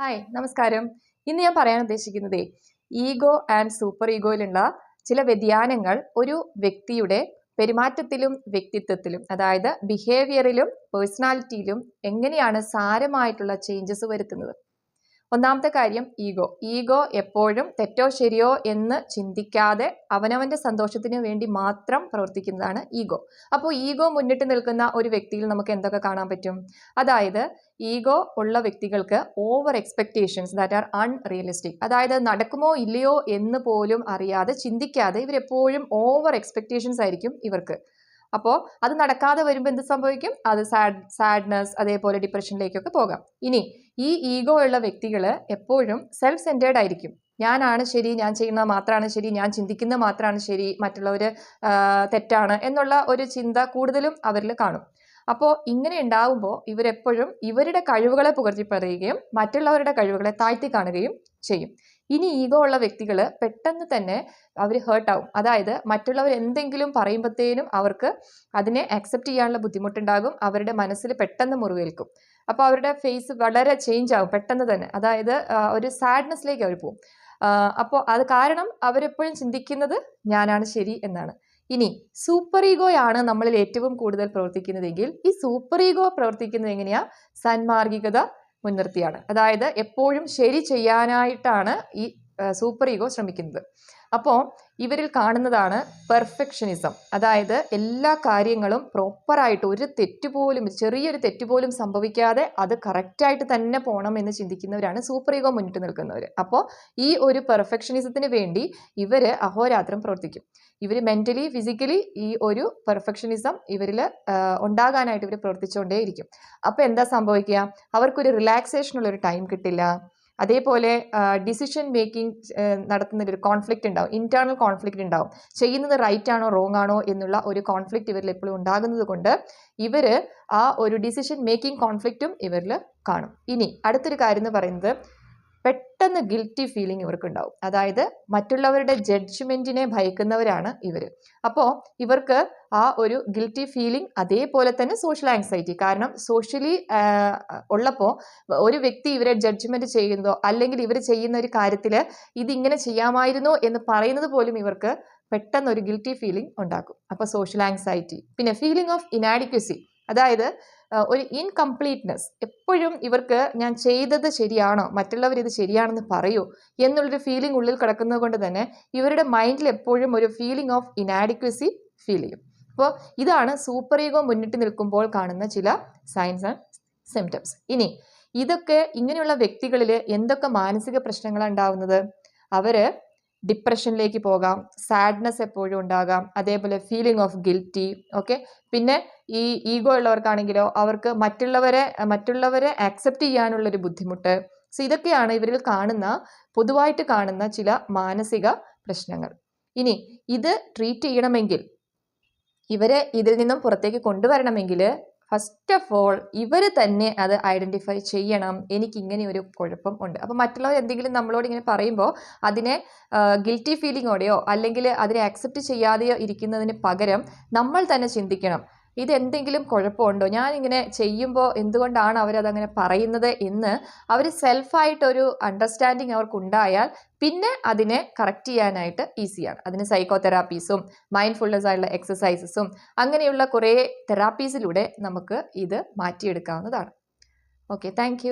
Hi നമസ്കാരം. ഇന്ന് ഞാൻ പറയാൻ ഉദ്ദേശിക്കുന്നത് ഈഗോ ആൻഡ് സൂപ്പർ ഈഗോയിലുള്ള ചില വ്യതിയാനങ്ങൾ ഒരു വ്യക്തിയുടെ പെരുമാറ്റത്തിലും വ്യക്തിത്വത്തിലും അതായത് ബിഹേവിയറിലും പേഴ്സണാലിറ്റിയിലും എങ്ങനെയാണ് സാരമായിട്ടുള്ള ചേഞ്ചസ് വരുത്തുന്നത്. ഒന്നാമത്തെ കാര്യം ഈഗോ. ഈഗോ എപ്പോഴും തെറ്റോ ശരിയോ എന്ന് ചിന്തിക്കാതെ അവനവന്റെ സന്തോഷത്തിന് വേണ്ടി മാത്രം പ്രവർത്തിക്കുന്നതാണ് ഈഗോ. അപ്പോൾ ഈഗോ മുന്നിട്ട് നിൽക്കുന്ന ഒരു വ്യക്തിയിൽ നമുക്ക് എന്തൊക്കെ കാണാൻ പറ്റും? അതായത് ഈഗോ ഉള്ള വ്യക്തികൾക്ക് over expectations that are unrealistic അതായത് നടക്കുമോ ഇല്ലയോ എന്ന് പോലും അറിയാതെ ചിന്തിക്കാതെ ഇവരെപ്പോഴും ഓവർ എക്സ്പെക്റ്റേഷൻസ് ആയിരിക്കും ഇവർക്ക്. അപ്പോൾ അത് നടക്കാതെ വരുമ്പോൾ എന്ത് സംഭവിക്കും? അത് സാഡ് സാഡ്നെസ് അതേപോലെ ഡിപ്രഷനിലേക്കൊക്കെ പോകാം. ഇനി ഈ ഈഗോ ഉള്ള വ്യക്തികൾ എപ്പോഴും സെൽഫ് സെന്റേർഡ് ആയിരിക്കും. ഞാനാണ് ശരി ഞാൻ ചെയ്യുന്നത് മാത്രമാണ് ശരി ഞാൻ ചിന്തിക്കുന്നത് മാത്രമാണ് ശരി മറ്റുള്ളവർ തെറ്റാണ് എന്നുള്ള ഒരു ചിന്ത കൂടുതലും അവരിൽ കാണും. അപ്പോൾ ഇങ്ങനെ ഉണ്ടാവുമ്പോൾ ഇവരെപ്പോഴും ഇവരുടെ കഴിവുകളെ പുകഴ്ത്തി പറയുകയും മറ്റുള്ളവരുടെ കഴിവുകളെ താഴ്ത്തി കാണുകയും ചെയ്യും. ഇനി ഈഗോ ഉള്ള വ്യക്തികൾ പെട്ടെന്ന് തന്നെ അവർ ഹേർട്ടാവും അതായത് മറ്റുള്ളവർ എന്തെങ്കിലും പറയുമ്പോഴത്തേനും അവർക്ക് അതിനെ അക്സെപ്റ്റ് ചെയ്യാനുള്ള ബുദ്ധിമുട്ടുണ്ടാകും അവരുടെ മനസ്സിൽ പെട്ടെന്ന് മുറിവേൽക്കും. അപ്പോൾ അവരുടെ ഫേസ് വളരെ ചേഞ്ച് ആവും പെട്ടെന്ന് തന്നെ. അതായത് ഒരു സാഡ്നെസ്സിലേക്ക് അവർ പോകും അപ്പോൾ അത് കാരണം അവരെപ്പോഴും ചിന്തിക്കുന്നത് ഞാനാണ് ശരി എന്നാണ്. ഇനി സൂപ്പർ ഈഗോയാണ് നമ്മളിൽ ഏറ്റവും കൂടുതൽ പ്രവർത്തിക്കുന്നതെങ്കിൽ ഈ സൂപ്പർ ഈഗോ പ്രവർത്തിക്കുന്നത് എങ്ങനെയാ? സന്മാർഗികത മുൻനിർത്തിയാണ്. അതായത് എപ്പോഴും ശരി ചെയ്യാനായിട്ടാണ് ഈ സൂപ്പർ ഈഗോ ശ്രമിക്കുന്നത്. അപ്പോൾ ഇവരിൽ കാണുന്നതാണ് പെർഫെക്ഷനിസം. അതായത് എല്ലാ കാര്യങ്ങളും പ്രോപ്പറായിട്ട് ഒരു തെറ്റുപോലും ചെറിയൊരു തെറ്റുപോലും സംഭവിക്കാതെ അത് കറക്റ്റായിട്ട് തന്നെ പോകണം എന്ന് ചിന്തിക്കുന്നവരാണ് സൂപ്പർ ഈഗോ മുന്നിട്ട് നിൽക്കുന്നവർ അപ്പോൾ ഈ ഒരു പെർഫെക്ഷനിസത്തിന് വേണ്ടി ഇവർ അഹോരാത്രം പ്രവർത്തിക്കും. ഇവർ മെന്റലി ഫിസിക്കലി ഈ ഒരു പെർഫെക്ഷനിസം ഇവരിൽ ഉണ്ടാകാനായിട്ട് ഇവർ പ്രവർത്തിച്ചുകൊണ്ടേയിരിക്കും അപ്പോൾ എന്താ സംഭവിക്കുക? അവർക്കൊരു റിലാക്സേഷനുള്ള ഒരു ടൈം കിട്ടില്ല. അതേപോലെ ഡിസിഷൻ മേക്കിംഗ് നടത്തുന്നതിൽ ഒരു കോൺഫ്ലിക്റ്റ് ഉണ്ടാവും. ഇന്റേണൽ കോൺഫ്ലിക്റ്റ് ഉണ്ടാവും. ചെയ്യുന്നത് റൈറ്റ് ആണോ റോങ് ആണോ എന്നുള്ള ഒരു കോൺഫ്ലിക്റ്റ് ഇവരിൽ എപ്പോഴും ഉണ്ടാകുന്നത് കൊണ്ട് ഇവർ ആ ഒരു ഡിസിഷൻ മേക്കിംഗ് കോൺഫ്ലിക്റ്റും ഇവരിൽ കാണും. ഇനി അടുത്തൊരു കാര്യം എന്ന് പറയുന്നത് പെട്ടെന്ന് ഗിൽറ്റി ഫീലിംഗ് ഇവർക്ക് ഉണ്ടാവും അതായത് മറ്റുള്ളവരുടെ ജഡ്ജ്മെന്റിനെ ഭയക്കുന്നവരാണ് ഇവർ അപ്പോൾ ഇവർക്ക് ആ ഒരു ഗിൽറ്റി ഫീലിംഗ് അതേപോലെ തന്നെ സോഷ്യൽ ആങ്സൈറ്റി കാരണം സോഷ്യലി ഉള്ളപ്പോൾ ഒരു വ്യക്തി ഇവരെ ജഡ്ജ്മെന്റ് ചെയ്യുന്നതോ അല്ലെങ്കിൽ ഇവർ ചെയ്യുന്ന ഒരു കാര്യത്തിൽ ഇതിങ്ങനെ ചെയ്യാമായിരുന്നോ എന്ന് പറയുന്നത് പോലും ഇവർക്ക് പെട്ടെന്ന് ഒരു ഗിൽറ്റി ഫീലിംഗ് ഉണ്ടാക്കും. അപ്പോൾ സോഷ്യൽ ആങ്സൈറ്റി പിന്നെ ഫീലിംഗ് ഓഫ് ഇനാഡിക്വസി അതായത് ഒരു ഇൻകംപ്ലീറ്റ്നെസ് എപ്പോഴും ഇവർക്ക് ഞാൻ ചെയ്തത് ശരിയാണോ? മറ്റുള്ളവർ ഇത് ശരിയാണെന്ന് പറയൂ എന്നുള്ളൊരു ഫീലിംഗ് ഉള്ളിൽ കിടക്കുന്നത് കൊണ്ട് തന്നെ ഇവരുടെ മൈൻഡിൽ എപ്പോഴും ഒരു ഫീലിംഗ് ഓഫ് ഇനാഡിക്വസി ഫീൽ ചെയ്യും. അപ്പോൾ ഇതാണ് സൂപ്പർ ഈഗോ മുന്നിട്ട് നിൽക്കുമ്പോൾ കാണുന്ന ചില സയൻസ് ആൻഡ് സിംറ്റംസ് ഇനി ഇതൊക്കെ ഇങ്ങനെയുള്ള വ്യക്തികളിൽ എന്തൊക്കെ മാനസിക പ്രശ്നങ്ങളാണ് ഉണ്ടാവുന്നത്? അവർ ഡിപ്രഷനിലേക്ക് പോകാം സാഡ്നെസ് എപ്പോഴും ഉണ്ടാകാം അതേപോലെ ഫീലിംഗ് ഓഫ് ഗിൽറ്റി ഓക്കെ പിന്നെ ഈ ഈഗോ ഉള്ളവർക്കാണെങ്കിലോ അവർക്ക് മറ്റുള്ളവരെ മറ്റുള്ളവരെ ആക്സെപ്റ്റ് ചെയ്യാനുള്ളൊരു ബുദ്ധിമുട്ട്. സോ ഇതൊക്കെയാണ് ഇവരിൽ കാണുന്ന പൊതുവായിട്ട് കാണുന്ന ചില മാനസിക പ്രശ്നങ്ങൾ. ഇനി ഇത് ട്രീറ്റ് ചെയ്യണമെങ്കിൽ ഇവരെ ഇതിൽ നിന്നും പുറത്തേക്ക് കൊണ്ടുവരണമെങ്കിൽ ഫസ്റ്റ് ഓഫ് ഓൾ ഇവർ തന്നെ അത് ഐഡന്റിഫൈ ചെയ്യണം. എനിക്ക് ഇങ്ങനെ ഒരു കുഴപ്പം ഉണ്ട്. അപ്പോൾ മറ്റുള്ളവർ എന്തെങ്കിലും നമ്മളോട് ഇങ്ങനെ പറയുമ്പോൾ അതിനെ ഗിൽറ്റി ഫീലിങ്ങോടെയോ അല്ലെങ്കിൽ അതിനെ അക്സെപ്റ്റ് ചെയ്യാതെയോ ഇരിക്കുന്നതിന് പകരം നമ്മൾ തന്നെ ചിന്തിക്കണം. ഇതെന്തെങ്കിലും കുഴപ്പമുണ്ടോ? ഞാനിങ്ങനെ ചെയ്യുമ്പോൾ എന്തുകൊണ്ടാണ് അവരതങ്ങനെ പറയുന്നത് എന്ന് അവർ സെൽഫായിട്ടൊരു അണ്ടർസ്റ്റാൻഡിങ് അവർക്കുണ്ടായാൽ പിന്നെ അതിനെ കറക്റ്റ് ചെയ്യാനായിട്ട് ഈസിയാണ് അതിന് സൈക്കോ തെറാപ്പീസും മൈൻഡ്ഫുൾനെസ് ആയിട്ടുള്ള എക്സസൈസസും അങ്ങനെയുള്ള കുറേ തെറാപ്പീസിലൂടെ നമുക്ക് ഇത് മാറ്റിയെടുക്കാവുന്നതാണ്. Okay thank